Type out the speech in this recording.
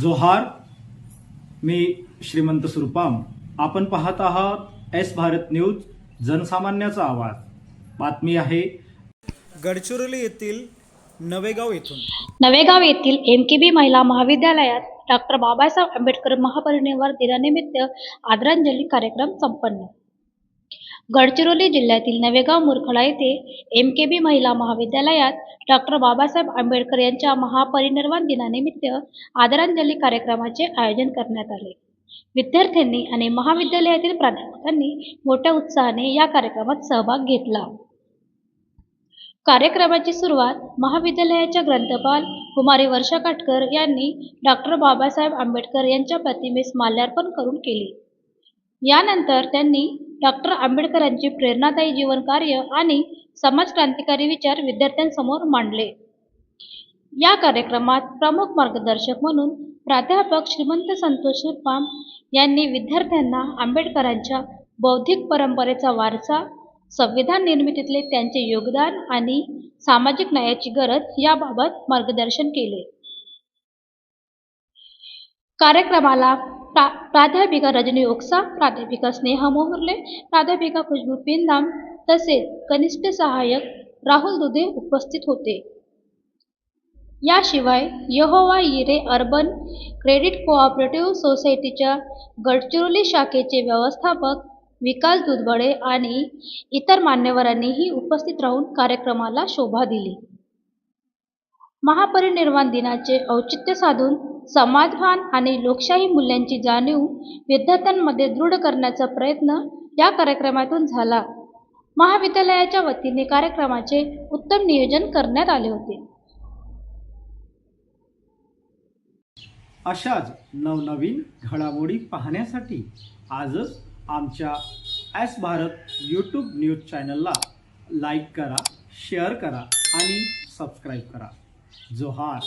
जोहार मी श्रीमंत सुरपाम. आपण पाहत आहात एस भारत न्यूज जनसामान्याचा आवाज. बातमी आहे. गडचिरोली येथील नवेगाव येथून. नवेगाव येथील एम के बी महिला महाविद्यालयात डॉक्टर बाबासाहेब आंबेडकर महापरिनिर्वाण दिनानिमित्त आदरांजली कार्यक्रम संपन्न. गडचिरोली जिल्ह्यातील नवेगाव मुरखडा येथे एम के बी महिला महाविद्यालयात डॉक्टर बाबासाहेब आंबेडकर यांच्या महापरिनिर्वाण दिनानिमित्त आदरांजली कार्यक्रमाचे आयोजन करण्यात आले. विद्यार्थ्यांनी आणि महाविद्यालयातील प्राध्यापकांनी मोठ्या उत्साहाने या कार्यक्रमात सहभाग घेतला. कार्यक्रमाची सुरुवात महाविद्यालयाच्या ग्रंथपाल कुमारी वर्षा काटकर यांनी डॉक्टर बाबासाहेब आंबेडकर यांच्या प्रतिमेस माल्यार्पण करून केली. यानंतर त्यांनी डॉक्टर आंबेडकरांचे प्रेरणादायी जीवनकार्य आणि समाज क्रांतिकारी विचार विद्यार्थ्यांसमोर मांडले. या कार्यक्रमात प्रमुख मार्गदर्शक म्हणून प्राध्यापक श्रीमंत संतोष शिरपाम यांनी विद्यार्थ्यांना आंबेडकरांच्या बौद्धिक परंपरेचा वारसा संविधान निर्मितीतले त्यांचे योगदान आणि सामाजिक न्यायाची गरज याबाबत मार्गदर्शन केले. कार्यक्रमाला प्रा प्राध्यापिका रजनी ओक्सा प्राध्यापिका स्नेहा मोहर्ले प्राध्यापिका खुशबू पिंदाम तसेच कनिष्ठ सहाय्यक राहुल दुधे उपस्थित होते. याशिवाय यहोवा इरे अर्बन क्रेडिट कोऑपरेटिव्ह सोसायटीच्या गडचिरोली शाखेचे व्यवस्थापक विकास दुधबळे आणि इतर मान्यवरांनीही उपस्थित राहून कार्यक्रमाला शोभा दिली. महापरिनिर्वाण दिनाचे औचित्य साधून समाजभान आणि लोकशाही मूल्यांची जाणीव विद्यार्थ्यांमध्ये दृढ करण्याचा प्रयत्न या कार्यक्रमातून झाला. महाविद्यालयाच्या वतीने कार्यक्रमाचे उत्तम नियोजन करण्यात आले होते. अशाच नवनवीन घडामोडी पाहण्यासाठी आजच आमच्या एस भारत यूट्यूब न्यूज चॅनलला लाईक करा शेअर करा आणि सबस्क्राईब करा. जोहार